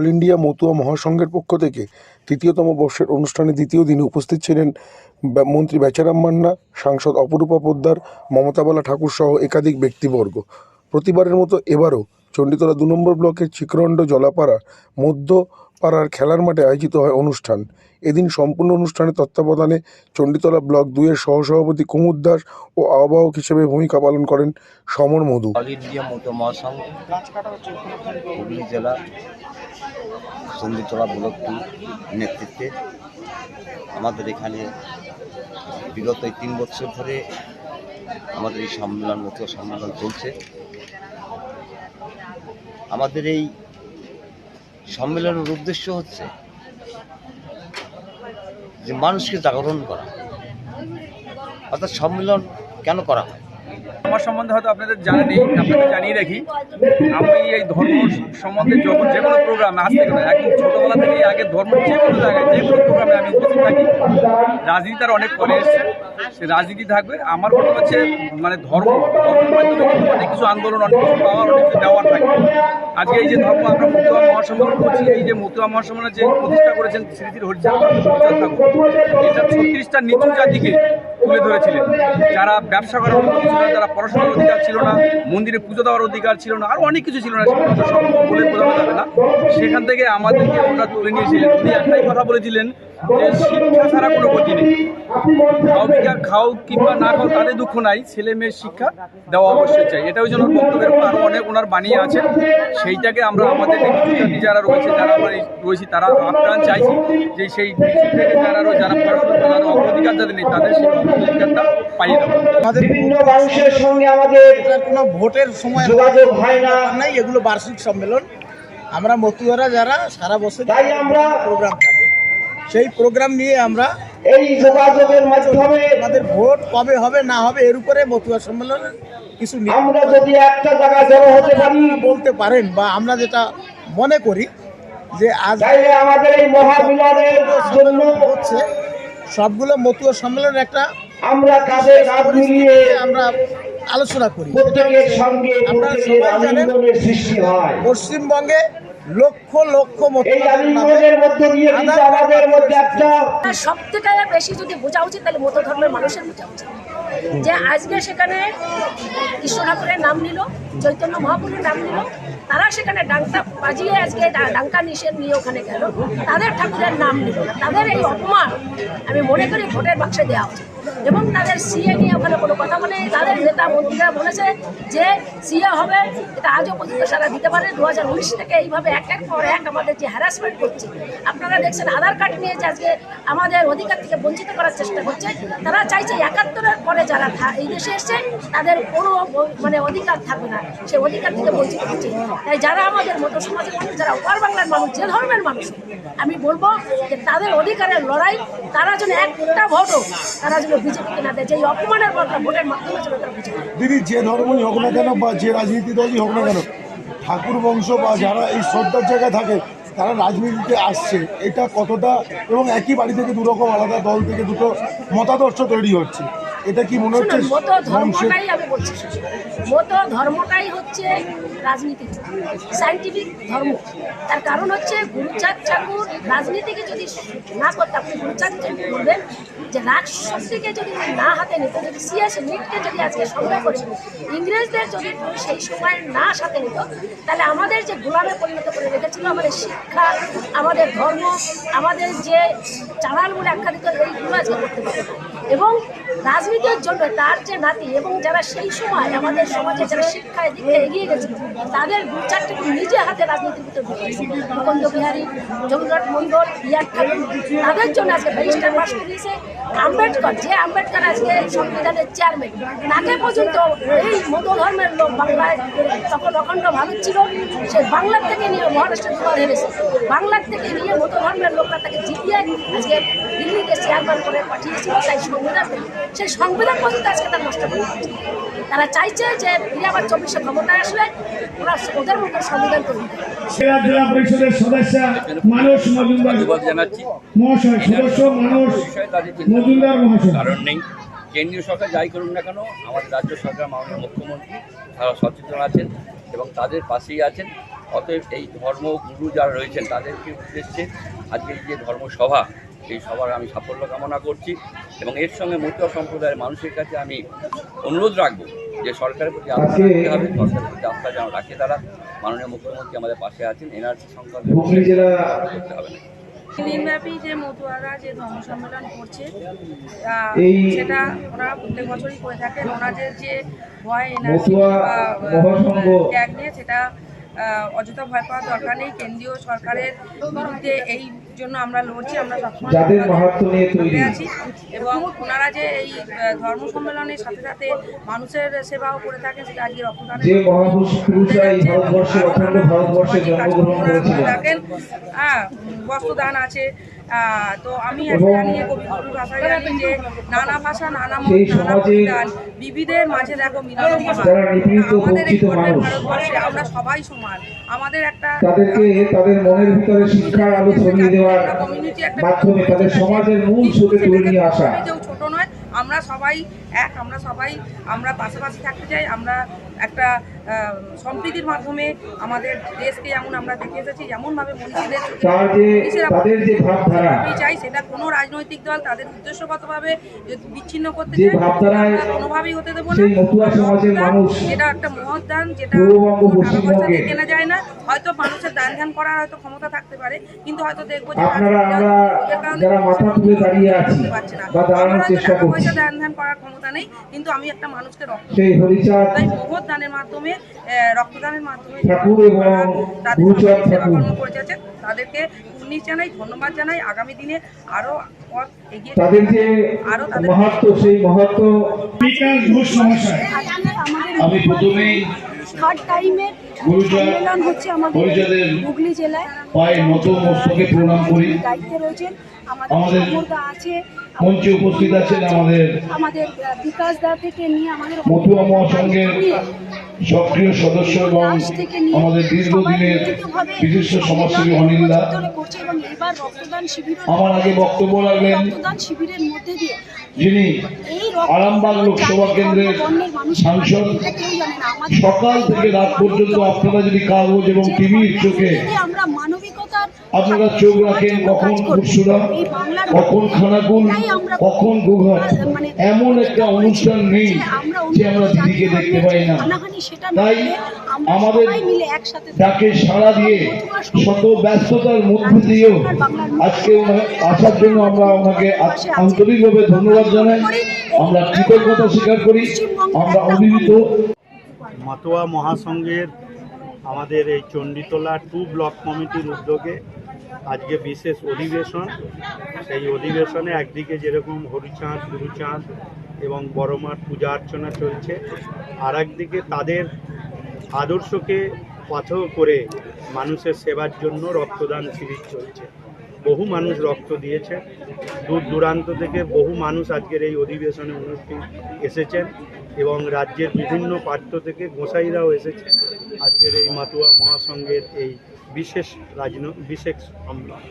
All India Matua মহাসংঘের পক্ষ থেকে তৃতীয়তম বর্ষের অনুষ্ঠানে দ্বিতীয় দিনে উপস্থিত ছিলেন মন্ত্রী বেচারাম মান্না, সাংসদ অপরূপা পোদ্দার, মমতাবালা ঠাকুর সহ একাধিক ব্যক্তিবর্গ। প্রতিবারের মতো এবারও চণ্ডীতলা দু নম্বর ব্লকের চিকরণ্ড জলাপাড়া মধ্যপাড়ার খেলার মাঠে আয়োজিত হয় অনুষ্ঠান। এদিন সম্পূর্ণ অনুষ্ঠানে তত্ত্বাবধানে চণ্ডীতলা ব্লক দুইয়ের সহসভাপতি কুমুদ দাস ও আহ্বায়ক হিসেবে ভূমিকা পালন করেন সমর মধু। হুগলি জেলা সন্ধিতলা ব্লক নেতৃত্বে আমাদের এখানে বিগত তিন বছর ধরে আমাদের এই সম্মেলন মতো সম্মেলন চলছে। আমাদের এই সম্মেলনের উদ্দেশ্য হচ্ছে যে মানুষকে জাগরণ করা। অর্থাৎ সম্মেলন কেন করা হয়? আমার সম্বন্ধে হয়তো আপনাদের জানা নেই আপনাদের জানিয়ে রাখি। আমি এই ধর্ম সম্বন্ধে যখন যে কোনো প্রোগ্রামে আজ থেকে একদম ছোটোবেলা থেকে আগে ধর্ম যে কোনো জায়গায়, যে কোনো প্রোগ্রামে আমি উপস্থিত থাকি। রাজনীতি তার অনেক পরে এসছে। সে রাজনীতি থাকবে। আমার মনে হচ্ছে মানে ধর্ম মাধ্যমে অনেক কিছু আন্দোলন, অনেক কিছু পাওয়ার, অনেক কিছু দেওয়ার থাকে। আজকে এই যে ধর্ম, আমরা মতুয়া মহাসম্মেলন করছি, এই যে মতুয়া মহাসম্মেলনে যে প্রতিষ্ঠা করেছেন শ্রী শ্রী হরিচাঁদ ঠাকুর এটা ছত্রিশটা নিচু জাতিকে তুলে ধরেছিলেন। যারা ব্যবসা করার অনুমতি ছিল যারা পড়াশোনার অধিকার ছিল না, মন্দিরে পুজো দেওয়ার অধিকার ছিল না আরও অনেক কিছু ছিল না, সেগুলো বলে যাবে না। সেখান থেকে আমাদেরকে ওনারা তুলে নিয়েছিলেন উনি একটাই কথা বলেছিলেন যে শিক্ষা ছাড়া কোনো গতি নেই। খাও খাও কিংবা না খাও তাদের দুঃখ নাই। ছেলে মেয়ের শিক্ষা দেওয়া অবশ্যই চাই। এটা ওই জন্য ওর বক্তব্যের উপর অনেক ওনার বানিয়ে আছে। সেইটাকে আমরা আমাদের যারা রয়েছে যারা আমরা রয়েছি তারা আপ্রাণ চাইছি যে সেই থেকে যারা রয়েছে, যারা পড়াশোনা করে, অগ্রাধিকার যাদের নেই তাদের সেই অগ্রাধিকারটা পাইয়ে দেওয়া আমাদের বিভিন্ন মানুষের সঙ্গে আমাদের কোনো ভোটের সময় যোগাযোগ হয় না। নাই এগুলো বার্ষিক সম্মেলন। আমরা মতুয়ারা যারা সারা বছর তাই আমরা- প্রোগ্রাম সেই প্রোগ্রাম নিয়ে আমরা এই যোগাযোগের মাধ্যমে আমাদের ভোট কবে হবে না হবে এর উপরে মতুয়া সম্মেলনের কিছু আমরা যদি একটা জায়গায় জড়ো হতে পারি। বলতে পারেন বা আমরা যেটা মনে করি যে আজ আমাদের এই মহামিলনের জন্য হচ্ছে সবগুলো মতুয়া সম্মেলনের একটা আমরা কাঁধে কাঁধ মিলিয়ে আমরা আলোচনা করি। প্রত্যেকের সঙ্গে প্রত্যেকের সবাই জানেন- সৃষ্টি হয়। পশ্চিমবঙ্গে লক্ষ লক্ষ সব থেকে বেশি যদি বোঝা উচিত তাহলে মতো ধর্মের মানুষের বোঝা উচিত যে আজকে সেখানে ঈশ্বর ঠাকুরের নাম নিল চৈতন্য মহাপুরের নাম নিল তারা সেখানে ডাঙ্কা বাজিয়ে আজকে ডাঙ্কা নিষেধ নিয়ে ওখানে গেল। তাদের ঠাকুরের নাম নিল। তাদের এই অপমান আমি মনে করি ভোটের বাক্সে দেওয়া উচিত। এবং তাদের সিএ নিয়ে ওখানে কোনো কথা বলে, তাদের নেতা মন্ত্রীরা বলেছে যে সিএ হবে, এটা আজও পর্যন্ত সারা দিতে পারে। দু হাজার উনিশ থেকে এইভাবে এক এক পর এক আমাদের যে হ্যারাসমেন্ট করছে, আপনারা দেখছেন আধার কার্ড নিয়ে আজকে আমাদের অধিকার থেকে বঞ্চিত করার চেষ্টা করছে, তারা চাইছে একাত্তরের পরে যারা এই দেশে এসছে, তাদের কোনো মানে অধিকার থাকবে না। সে অধিকার থেকে বঞ্চিত হচ্ছে। তাই যারা আমাদের মতো সমাজের মানুষ, যারা ওপার বাংলার মানুষ, যে ধর্মের মানুষ, আমি বলব যে তাদের অধিকারের লড়াই, তারা যেন একটা ভোটও, তারা যেন দিদি, যে ধর্মই হোক না কেন বা যে রাজনীতি দলই হোক না কেন, ঠাকুর বংশ বা যারা এই শ্রদ্ধার জায়গায় থাকে, তারা রাজনীতিতে আসছে। এটা কতটা এবং একই বাড়ি থেকে দুরকম আলাদা দল থেকে দুটো মতাদর্শ তৈরি হচ্ছে। এটা কি মনে হচ্ছে মতো ধর্মটাই আমি বলছি মতো ধর্মটাই হচ্ছে রাজনীতি। সাইন্টিফিক ধর্ম। তার কারণ হচ্ছে গুরুচাঁদ ঠাকুর রাজনীতিকে যদি না করতে আপনি গুরুচাঁদ ঠাকুর বলবেন যে রাজ শক্তিকে যদি না হাতে নিত যদি সিএস নিটকে যদি আজকে সংগ্রহ করে ইংরেজদের যদি সেই সময় না সাথে নিত তাহলে আমাদের যে গোলামে পরিণত করে রেখেছিল আমাদের শিক্ষা আমাদের ধর্ম আমাদের যে চালাল বলে আখ্যায়িত এইগুলো আজকে করতে পারবে। এবং রাজনীতির জন্য তার যে নাতি এবং যারা সেই সময় আমাদের সমাজে যারা শিক্ষায় দিকে এগিয়ে গেছে, তাদের দু চারটে নিজে হাতে রাজনীতির ভিতরে ঢুকিয়েছে মুকুন্দ বিহারী জগন্নাথ মন্ডল বিয়ার ঠাকুর, তাদের জন্য আজকে ব্যারিস্টার পাশ করিয়েছে আম্বেদকর। যে আম্বেদকর আজকে সংবিধানের চেয়ারম্যান তাকে পর্যন্ত এই মতো ধর্মের লোক বাংলায় তখন অখণ্ড ভারত ছিল। সে বাংলার থেকে নিয়ে মহারাষ্ট্রের দুবার হেরেছে বাংলার থেকে নিয়ে মতো ধর্মের লোকরা তাকে জিতিয়ে আজকে দিল্লিতে চেয়ারম্যান করে পাঠিয়েছিল, তাই সংবিধান সেই সংবিধান পর্যন্ত আজকে তার নষ্ট করে তারা চাইছে যে ফিরে আবার চব্বিশে ক্ষমতায় আসলে ওরা ওদের মতো সংবিধান তৈরি করবে। জেলা জেলা পরিষদের সদস্য মানস মজুমদার। জানাচ্ছি। মহাশয় সদস্য মানস বিষয়ে তাদের মজুমদার মহাশয়। কারণ নেই। কেন্দ্রীয় সরকার যাই করুন না কেন আমাদের রাজ্য সরকার মাননীয় মুখ্যমন্ত্রী তারা সচেতন আছেন এবং তাদের পাশেই আছেন। অতএব এই ধর্ম গুরু যারা রয়েছেন তাদেরকে উদ্দেশ্যে আজকে এই যে ধর্মসভা সেই সভার আমি সাফল্য কামনা করছি এবং এর সঙ্গে মতুয়া সম্প্রদায়ের মানুষের কাছে আমি অনুরোধ রাখব যে সরকারের প্রতি আস্থা রাখতে হবে সরকারের প্রতি আস্থা যেন রাখে তারা। মাননীয় মুখ্যমন্ত্রী আমাদের পাশে আছেন এনআরসি সংক্রান্ত করতে হবে না। দিনব্যাপী যে মতুয়ারা যে ধর্ম সম্মেলন করছে সেটা ওনারা প্রত্যেক বছরই করে থাকেন। ওনাদের যে ভয় মতুয়া মহাসংঘ ত্যাগ নিয়ে সেটা অযথা ভয় পাওয়ার দরকার নেই। কেন্দ্রীয় সরকারের বিরুদ্ধে এই জন্য আমরা লড়ছি আমরা সবসময় আছি এবং ওনারা যে এই ধর্ম সম্মেলনের সাথে সাথে মানুষের সেবাও করে থাকেন সেটা আজকে রক্তদান থাকেন? হ্যাঁ বস্ত্রদান আছে তো আমি নিয়ে কবিগুরুর ভাষায় জানি যে নানা ভাষা নানা মত নানা সমাজে বিবিধের মাঝে দেখো মিলন আমাদের এই। ভারতবর্ষে আমরা সবাই সমান আমাদের একটা তাদেরকে তাদের মনের ভিতরে শিক্ষার আলো ছড়িয়ে দেওয়ার মাধ্যমে তাদের সমাজের মূল সুখে তুলে নিয়ে আসা ছোট নয় আমরা সবাই এক আমরা সবাই আমরা পাশাপাশি থাকতে চাই আমরা একটা সম্প্রীতির মাধ্যমে আমাদের দেশকে যেমন আমরা দেখে এসেছি যেমনভাবে মনীষীদের চাই সেটা কোনো রাজনৈতিক দল তাদের উদ্দেশ্যগতভাবে বিচ্ছিন্ন করতে চাই চায় কোনোভাবে কোনোভাবেই হতে দেবো না। যেটা একটা মহৎ দান যেটা কোনো যায় না। হয়তো মানুষের দান ধ্যান করার হয়তো ক্ষমতা থাকতে পারে কিন্তু হয়তো দেখব যে পয়সা দান ধ্যান করার ক্ষমতা নেই কিন্তু আমি একটা মানুষকে রক্ত তাই মহৎ দানের মাধ্যমে রক্তদানের মাধ্যমে তাদের তাদেরকে উন্নিশ জানাই ধন্যবাদ জানাই। আগামী দিনে আরও পথ এগিয়ে তাদের যে আরও তাদের মাহাত্ম সেই মাহাত্ম বিকাশ ঘোষ মহাশয়। আমি প্রথমেই থার্ড টাইমের সম্মেলন হচ্ছে আমাদের হুগলি জেলায়। পায়ে নত মস্তকে প্রণাম করি। দায়িত্বে রয়েছেন আমাদের আমাদের আছে। মঞ্চে উপস্থিত আছেন আমাদের আমাদের বিকাশ দা থেকে নিয়ে আমাদের মতুয়া মহাসংঘের সক্রিয় সদস্য এবং আমাদের দীর্ঘদিনের বিশিষ্ট সমাজসেবী অনিল দা ধরে করছে এবং এবার রক্তদান শিবির আমার আগে বক্তব্য রাখবেন যিনি আরামবাগ লোকসভা কেন্দ্রের সাংসদ সকাল থেকে রাত পর্যন্ত আপনারা যদি কাগজ এবং টিভির চোখে আপনারা চোখ রাখেন কখন বাংলার কখন খানাকুল তাই কখন গোঘাট? মানে এমন একটা অনুষ্ঠান নেই যে আমরা দিদিকে দেখতে পাই না। তাই আমাদের তাকে সাড়া দিয়ে শত ব্যস্ততার মধ্যে দিয়েও আজকে আসার জন্য আমরা ওনাকে আন্তরিকভাবে ধন্যবাদ জানাই। আমরা কৃতজ্ঞতা স্বীকার করি। আমরা অভিভূত মাতোয়া মহাসংঘের আমাদের এই চণ্ডীতলা টু ব্লক কমিটির উদ্যোগে আজকে বিশেষ অধিবেশন। সেই অধিবেশনে একদিকে যেরকম হরিচাঁদ, গুরুচাঁদ এবং বড়মার পূজা অর্চনা চলছে আর একদিকে তাদের আদর্শকে পাথর করে মানুষের সেবার জন্য রক্তদান শিবির চলছে। বহু মানুষ রক্ত দিয়েছে। দূর দূরান্ত থেকে বহু মানুষ আজকের এই অধিবেশনে অনুষ্ঠান এসেছেন এবং রাজ্যের বিভিন্ন প্রান্ত থেকে গোসাইরাও এসেছে। আজকের এই মাতুয়া মহাসংঘের এই বিশেষ রাজন বিশেষ সম্মেলন।